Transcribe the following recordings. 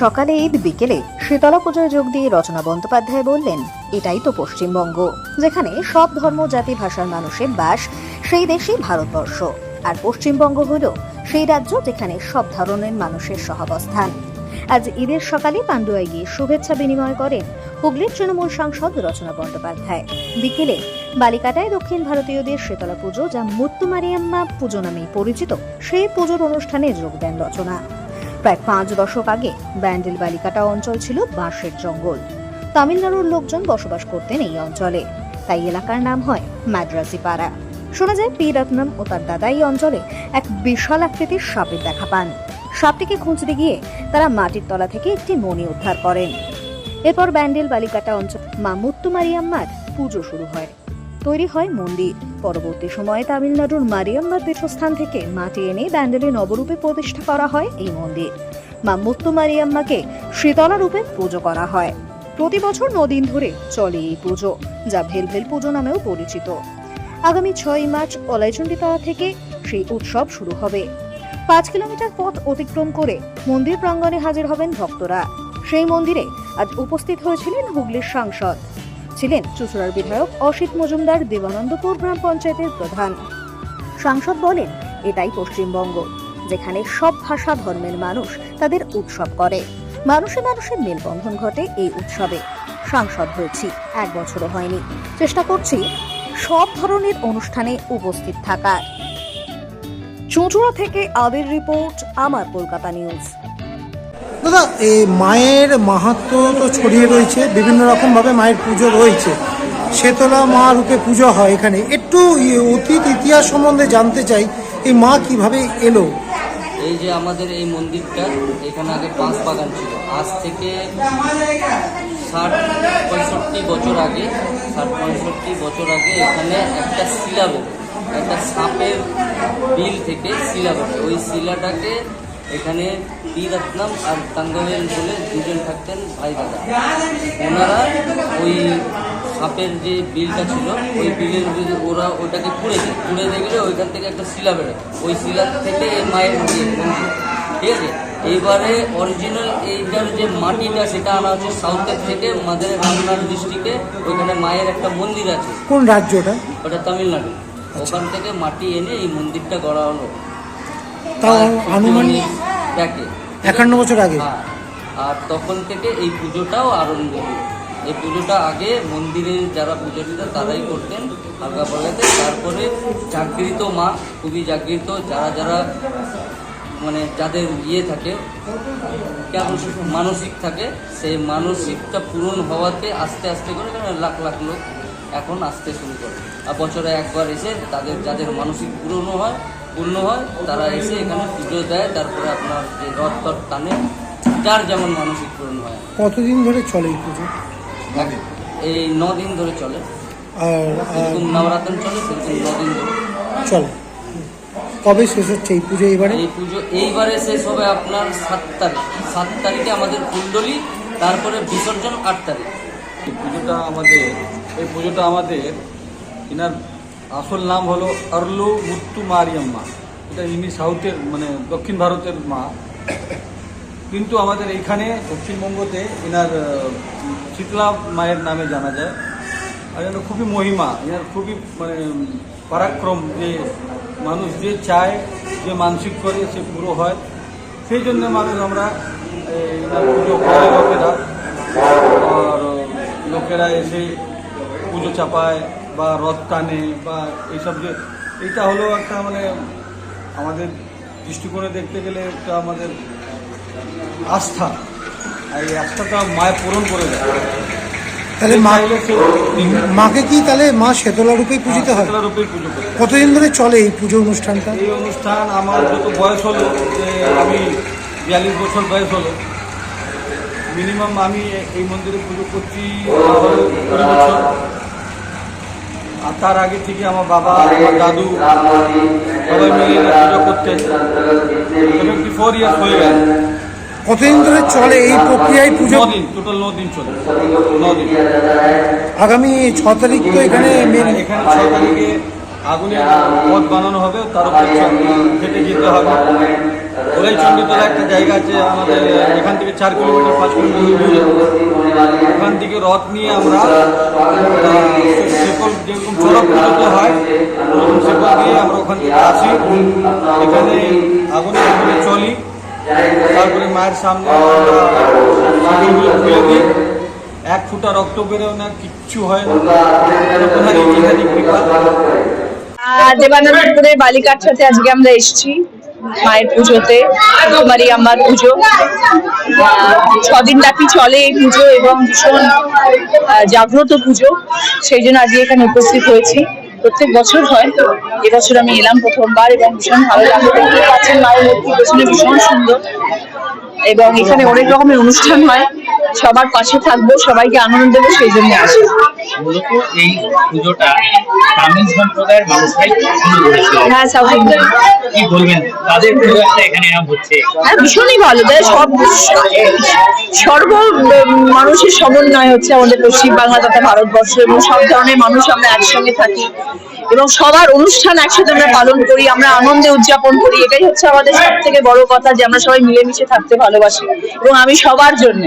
সকালে ঈদ বিকেলে শীতলা পুজোয় যোগ দিয়ে রচনা বন্দ্যোপাধ্যায় বললেন, এটাই তো পশ্চিমবঙ্গ, যেখানে সব ধর্ম, জাতি, ভাষার মানুষের বাস, সেই দেশই ভারতবর্ষ। আর পশ্চিমবঙ্গ হল সেই রাজ্য যেখানে সব ধরনের মানুষের সহাবস্থান। আজ ঈদের সকালে পান্ডুয়ায় গিয়ে শুভেচ্ছা বিনিময় করেন হুগলির তৃণমূল সাংসদ রচনা বন্দ্যোপাধ্যায়। বিকেলে বালিকাটায় দক্ষিণ ভারতীয়দের শীতলা পুজো, যা মুত্তুমারিয়াম্মা পুজো নামেই পরিচিত, সেই পুজোর অনুষ্ঠানে যোগ দেন রচনা। প্রায় পাঁচ দশক আগে ব্যান্ডেল বালিকাটা অঞ্চল ছিল বাঁশের জঙ্গল। তামিলনাড়ুর লোকজন বসবাস করতেন এই অঞ্চলে। তাই এলাকার নাম হয় মাদ্রাসি পাড়া শোনা যায় পি রত্নম ও তার দাদা এই অঞ্চলে এক বিশাল আকৃতির সাপের দেখা পান। সাপটিকে খুঁজতে গিয়ে তারা মাটির তলা থেকে একটি মণি উদ্ধার করেন। এরপর ব্যান্ডেল বালিকাটা অঞ্চল মা মুত্তুমারিয়াম্মার পুজো শুরু হয়। তৈরি হয় মন্দির। পরবর্তী সময়ে তামিলনাড়ুর মারিয়াম্মার পীঠস্থান থেকে মাটি এনে ব্যান্ডেলে নবরূপে প্রতিষ্ঠা করা হয় এই মন্দির। মা মুত্তু মারিয়াম্মাকে শীতলা রূপে পুজো করা হয়। প্রতি বছর নদিন ধরে চলে এই পুজো, যা ভেলভেল পুজো নামেও পরিচিত। আগামী ছয় মার্চ অলাইচন্ডিতলা থেকে সেই উৎসব শুরু হবে। পাঁচ কিলোমিটার পথ অতিক্রম করে মন্দির প্রাঙ্গণে হাজির হবেন ভক্তরা। সেই মন্দিরে আজ উপস্থিত হয়েছিলেন হুগলির সাংসদ ছিলেন চুচুড়ার বিধায়ক অসিত মজুমদার দেবানন্দপুর গ্রাম পঞ্চায়েতের প্রধান। সাংসদ বলেন, এটাই পশ্চিমবঙ্গ, যেখানে সব ভাষা ধর্মের মানুষ তাদের উৎসব করে। মানুষে মানুষের মেলবন্ধন ঘটে এই উৎসবে। সাংসদ হয়েছি, এক বছরও হয়নি। চেষ্টা করছি সব ধরনের অনুষ্ঠানে উপস্থিত থাকার। চুঁচুড়া থেকে আবির রিপোর্ট, আমার কলকাতা নিউজ। দাদা এই মায়ের মাহাত্ম তো ছড়িয়ে রয়েছে, বিভিন্ন রকমভাবে মায়ের পুজো রয়েছে। শেতলা মা রূপে পুজো হয় এখানে। একটু অতীত ইতিহাস সম্বন্ধে জানতে চাই, এই মা কীভাবে এলো? এই যে আমাদের এই মন্দিরটা, এখানে আগে বাঁশ বাগান ছিল। আজ থেকে ষাট পঁয়ষট্টি বছর আগে, ষাট পঁয়ষট্টি বছর আগে এখানে একটা শিলা একটা সাপের বিল থেকে শিলা ওই শিলাটাকে এখানে পি রত্নম আর তাঙ্গবেল বলে দুজন থাকতেন ভাই দাদা। ওনারা ওই সাপের যে বিলটা ছিল ওই বিলের ওরা ওটাকে পুড়ে দেয়। পুড়ে দেখলে ওইখান থেকে একটা শিলা বেরোয়। ওই শিলা থেকে এই মায়ের। ঠিক আছে? এইবারে অরিজিনাল এইটার যে মাটিটা সেটা আনা হচ্ছে সাউথের থেকে মাদের রামনাথ ডিস্ট্রিক্টে ওইখানে মায়ের একটা মন্দির আছে। কোন রাজ্যটা ওটা? তামিলনাড়ু। ওখান থেকে মাটি এনে এই মন্দিরটা গড়া হলো তাও আনুমানিক? একান্ন বছর আগে? হ্যাঁ। আর তখন থেকে এই পুজোটাও আরম্ভ হলো। এই পুজোটা আগে মন্দিরের যারা পুজো দিত তারাই করতেন হালকা পাল্লাতে। তারপরে জাগৃত মা খুবই জাগৃত। যারা যারা মানে যাদের ইয়ে থাকে কেমন মানসিক থাকে সেই মানসিকটা পূরণ হওয়াতে আস্তে আস্তে করে লাখ লাখ লোক এখন আসতে শুরু করে। আর বছরে একবার এসে তাদের যাদের মানসিক পূরণও হয় পূর্ণ হয় তারা এসে এখানে পুজো দেয় তারপরে আপনার যে রথ টথ টানে যার যেমন মানসিক পূরণ হয়। কতদিন ধরে চলে এই পুজো? এই ন দিন ধরে চলে। আর যেরকম নবরাত্রি চলে সেরকম ন দিন ধরে। চলে। কবে শেষ হচ্ছে এই পুজো এবারে? এই পুজো এইবারে শেষ হবে আপনার সাত তারিখ। সাত তারিখে আমাদের কুণ্ডলী তারপরে বিসর্জন আট তারিখ। এই পুজোটা আমাদের এই পুজোটা আমাদের এনার আসল নাম হলো আরলু মুত্তু মারিয়াম্মা এটা ইনি সাউথের মানে দক্ষিণ ভারতের মা। কিন্তু আমাদের এইখানে দক্ষিণবঙ্গতে এনার শীতলা মায়ের নামে জানা যায়। আর এনার খুবই মহিমা, এনার খুবই মানে পরাক্রম যে মানুষ যে চায়, যে মানসিক করে, সে পুরো হয়। সেই জন্য মানুষ আমরা এনার পুজো করে লোকেরা। আর, লোকেরা এসে পুজো চাপায়। বা রথ টানে বা এইসব যে এটা হলো একটা মানে আমাদের দৃষ্টিকোণে দেখতে গেলে একটা আমাদের আস্থা। আর এই আস্থাটা মায় পূরণ করে দেয়। তাহলে মা মাকে কি তাহলে মা শেতলা রূপেই পূজিত হয়? কতদিন ধরে চলে এই পুজো অনুষ্ঠানটা? এই অনুষ্ঠান আমার যত বয়স হলো যে আমি বিয়াল্লিশ বছর বয়স হলো মিনিমাম আমি এই মন্দিরে পুজো করছি কুড়ি বছর। আর তার আগে থেকে আমার বাবা আমার দাদু সবাই মিলে পুজো করতে। সেভেন্টি ফোর ইয়ার্স হয়ে গেল। কতদিন ধরে চলে এই প্রক্রিয়ায় পুজো? দিন টোটাল ন দিন চলে। ন দিন। আগামী ছ তারিখ তো এখানে মেন এখানে ছ তারিখে আগুনের পথ বানানো হবে তার উপর যেতে হবে। ওরাই চণ্ডীতলা একটা জায়গা আছে আমাদের এখান থেকে চার কিলোমিটার পাঁচ কিলোমিটার ওখান থেকে রথ নিয়ে আমরা শেকল যেরকম চড়ক পুজোতে হয় ওরকম শেকল দিয়ে আমরা ওখান থেকে আসি। এখানে আগুনের উপরে চলি। তারপরে মায়ের সামনে খুলে দিই। এক ফুটা রক্ত বেরোয় না কিচ্ছু হয় না। কৃপা দেবানন্দপুরের বালিকাঠাতে আজকে আমরা এসেছি মায়ের পুজোতে, কুমারী আমার পুজো। ছদিন ব্যাপী চলে এই পুজো এবং ভীষণ জাগ্রত পুজো। সেই জন্য আজকে এখানে উপস্থিত হয়েছি। প্রত্যেক বছর হয়। এবছর আমি এলাম প্রথমবার এবং ভীষণ ভালো লাগল। দেখতে পাচ্ছেন মায়ের মূর্তি পেছনে ভীষণ সুন্দর। এবং এখানে অনেক রকমের অনুষ্ঠান হয়। সবার পাশে থাকব সবাইকে আনন্দ দেবো সেই জন্য আসি মূলত এই পুজোটা তামিল সম্প্রদায়ের মানুষরাই শুরু করেছিল। হ্যাঁ সাউথ ইন্ডিয়ান। কি বলবেন? তাদের এখানে এরকম হচ্ছে। হ্যাঁ ভীষণই ভালো। তাই সব সর্ব মানুষের সমন্বয় হচ্ছে আমাদের পশ্চিম বাংলা তথা ভারতবর্ষ এবং সব ধরনের মানুষ আমরা একসঙ্গে থাকি এবং সবার অনুষ্ঠান একসাথে আমরা পালন করি আমরা আনন্দে উদযাপন করি। এটাই হচ্ছে আমাদের সব থেকে বড় কথা যে আমরা সবাই মিলেমিশে থাকতে ভালোবাসি এবং আমি সবার জন্য।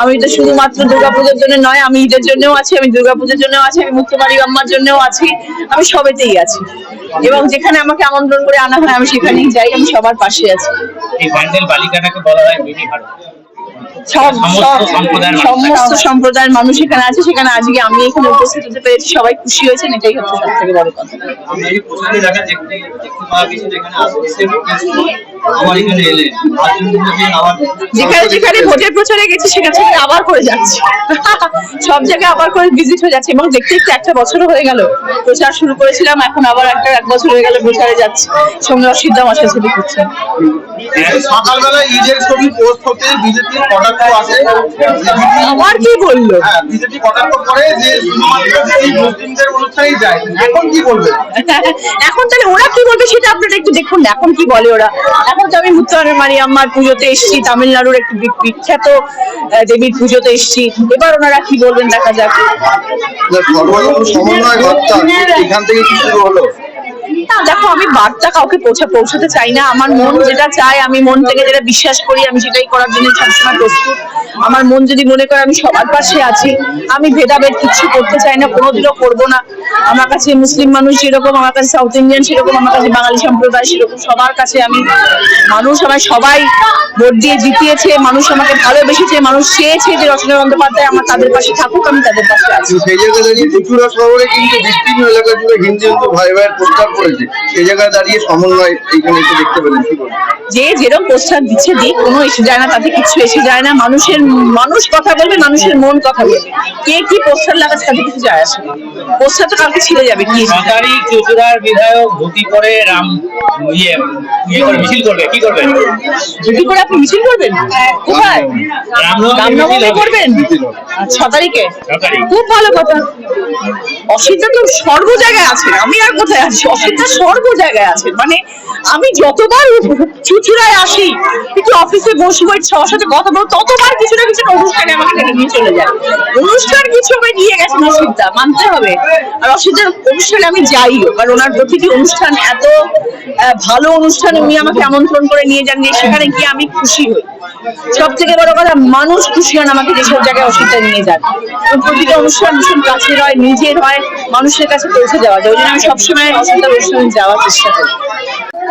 আমি তো শুধুমাত্র দুর্গাপুজোর জন্য নয় আমি ঈদের জন্যও আছি আমি দুর্গাপুজোর জন্যও আছি আমি মুক্তবাড়ি আম্মার জন্যও আছি আমি সবেতেই আছি। এবং যেখানে আমাকে আমন্ত্রণ করে আনা হয় আমি সেখানেই যাই আমি সবার পাশে আছি। এই ব্যান্ডেল বালিকাটাকে বলা হয় মিনি ভারত। সব সমস্ত সম্প্রদায়ের মানুষ। সমস্ত সম্প্রদায়ের মানুষ এখানে আছে সেখানে আজকে আমি এখানে উপস্থিত হতে পেরেছি সবাই খুশি হয়েছেন এটাই হচ্ছে সব থেকে বড় কথা। আমরা এখানে আবার যেখানে যেখানে ভোটের প্রচারে গেছি সেখানে সেখানে আবার করে যাচ্ছি। সব জায়গায় আবার করে ভিজিট হয়ে যাচ্ছে। এবং দেখতে দেখতে একটা বছরও হয়ে গেল। প্রচার শুরু করেছিলাম এখন আবার একটা এক বছর হয়ে গেল প্রচারে যাচ্ছি। সঙ্গে অসিদ্ধা মাসে ছবি করছেন সকালবেলা ঈদের ছবি পোস্ট হতে বিজেপি কটাক্ষ আসে। আমার কি বলল? হ্যাঁ বিজেপি কটাক্ষ করে যে শুধুমাত্র মুসলিমদের অনুষ্ঠানেই যায়। এখন কি বলবেন এখন তাহলে ওরা কি বলবে সেটা আপনারা একটু দেখুন। এখন কি বলে ওরা? তো আমি মুত্তানের মারি আম্মার পুজোতে এসেছি, তামিলনাড়ুর একটি বিখ্যাত দেবীর পুজোতে এসেছি। এবার ওনারা কি বলবেন, দেখা যাক। সমন্বয় এখান থেকে কি শুরু হলো? দেখো, আমি বার্তা কাউকে পৌঁছা পৌঁছাতে চাই না। আমার মন যেটা চায়, আমি মন থেকে যেটা বিশ্বাস করি, আমি সেটাই করার জন্য সবসময় প্রস্তুত। আমার মন যদি মনে করে আমি সবার পাশে আছি, আমি ভেদাভেদ কিছু করতে চাই না, কোনোদিনও করব না। আমার কাছে মুসলিম মানুষ যেরকম, আমার কাছে সাউথ ইন্ডিয়ান সেরকম, আমার কাছে বাঙালি সম্প্রদায় সেরকম। সবার কাছে আমি মানুষ, আমায় সবাই ভোট দিয়ে জিতিয়েছে, মানুষ আমাকে ভালোবেসেছে, মানুষ চেয়েছে যে রচনা বন্দ্যোপাধ্যায় আমার তাদের পাশে থাকুক, আমি তাদের পাশে আছি। সেই জায়গায় দাঁড়িয়ে শহরে কিন্তু এলাকা জুড়ে হিন্দু ভাই ভাইয়ের পোস্টার পড়েছে সেই জায়গায় দাঁড়িয়ে সমন্বয় এইখানে একটু দেখতে পেলেন কি বলবেন? যে যেরকম প্রস্তাব দিচ্ছে দিক কোনো এসে যায় না তাতে কিছু এসে যায় না। মানুষের মানুষ কথা বলবে মানুষের মন কথা বলবে। কে কি পোস্টার লাগাচ্ছে তাতে কিছু যায় আসে না। পোস্টার তো কালকে ছিঁড়ে যাবে কি চুচুড়ার বিধায়ক পরে রাম ইয়ে ইয়ে মিছিল করবে কি করবে? কি করে আপনি মিছিল করবেন? কোথায়? রামনবমী। করবেন? ছ তারিখে? খুব ভালো কথা। অসিতা তো সর্ব জায়গায় আছে আমি আর কোথায় আছি? অসিতা সর্ব জায়গায় আছে মানে আমি যতবার চুচুড়ায় আসি, একটু অফিসে একটু সবার সাথে কথা বলব, ততবার কিছু না কিছু অনুষ্ঠানে আমাকে নিয়ে চলে যায়। অনুষ্ঠান কিছু আমায় নিয়ে গেছে অসিতা মানতে হবে। আর অসিতার অনুষ্ঠানে আমি যাইও, কারণ ওনার প্রতিটি অনুষ্ঠান এত ভালো অনুষ্ঠান, উনি আমাকে আমন্ত্রণ করে নিয়ে যান সেখানে গিয়ে আমি খুশি হই। সব থেকে বড় কথা, মানুষ খুশি হন আমাকে যেসব জায়গায় অসুবিধা নিয়ে যান। প্রতিটা অনুষ্ঠান ভীষণ কাছের হয়, নিজের হয়, মানুষের কাছে পৌঁছে দেওয়া যায়। ওই জন্য আমি সবসময় অসুবিধার অনুষ্ঠানে যাওয়ার চেষ্টা করি।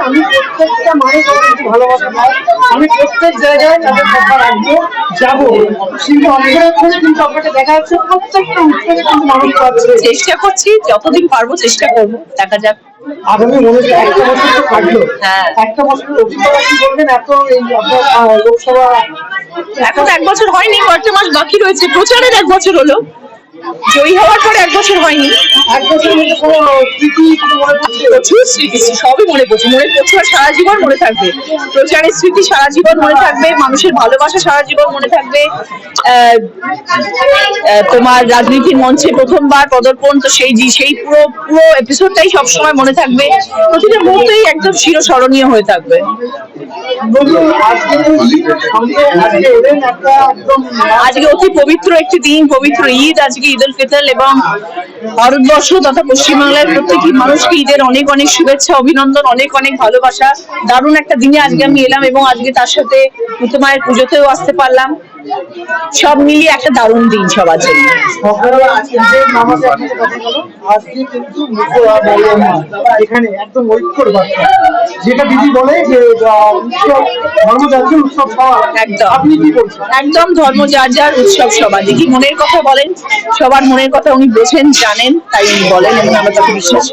আমি প্রত্যেকটা মানুষ কাছে ভালোবাসা পায় আমি প্রত্যেক জায়গায় তাদের কথা রাখব যাব। কিন্তু অনেক করে কিন্তু আপনাকে দেখা যাচ্ছে প্রত্যেকটা উৎসবে কিন্তু মানুষ পাচ্ছে চেষ্টা করছি যতদিন পারব চেষ্টা করব। দেখা যাক। আগামী মনে হচ্ছে একটা বছর তো কাটলো হ্যাঁ। একটা বছরের অভিজ্ঞতা কি বলবেন? এত এই আপনার লোকসভা এখন তো এক বছর হয়নি কয়েকটা মাস বাকি রয়েছে। প্রচারের এক বছর হলো। জয়ী হওয়ার পরে এক বছর হয়নি। এক বছরের মধ্যে কোনো স্মৃতি কোনো মনে পড়ছে? প্রচুর স্মৃতি সবই মনে পড়ছে। মনে পড়ছে আর সারা জীবন মনে থাকবে। প্রচারের স্মৃতি সারা জীবন মনে থাকবে মানুষের ভালোবাসা সারা জীবন মনে থাকবে। তোমার রাজনীতির মঞ্চে প্রথমবার পদার্পণ তো সেই সেই পুরো পুরো এপিসোডটাই সবসময় মনে থাকবে। প্রতিটা মুহূর্তেই একদম চিরস্মরণীয় হয়ে থাকবে। আজকে সামনে আজকে এলেন একটা একদম আজকে অতি পবিত্র একটি দিন পবিত্র ঈদ আজকে ঈদ উল ফিতর এবং ভারতবর্ষ তথা পশ্চিমবাংলার প্রত্যেকটি মানুষকে ঈদের অনেক অনেক শুভেচ্ছা অভিনন্দন অনেক অনেক ভালোবাসা। দারুণ একটা দিনে আজকে আমি এলাম এবং আজকে তার সাথে মায়ের পুজোতেও আসতে পারলাম। সব মিলিয়ে একটা দারুণ দিন সবার জন্য। একদম ঐক্যর বার্তা। যেটা দিদি বলে যে উৎসব ধর্মজাতীয় উৎসব পাওয়া একদম। আপনি কি একদম ধর্ম যার যার উৎসব সবার। দেখি মনের কথা বলেন সবার মনের কথা উনি বোঝেন জানেন তাই বলেন এবং আমরা তাকে বিশ্বাস।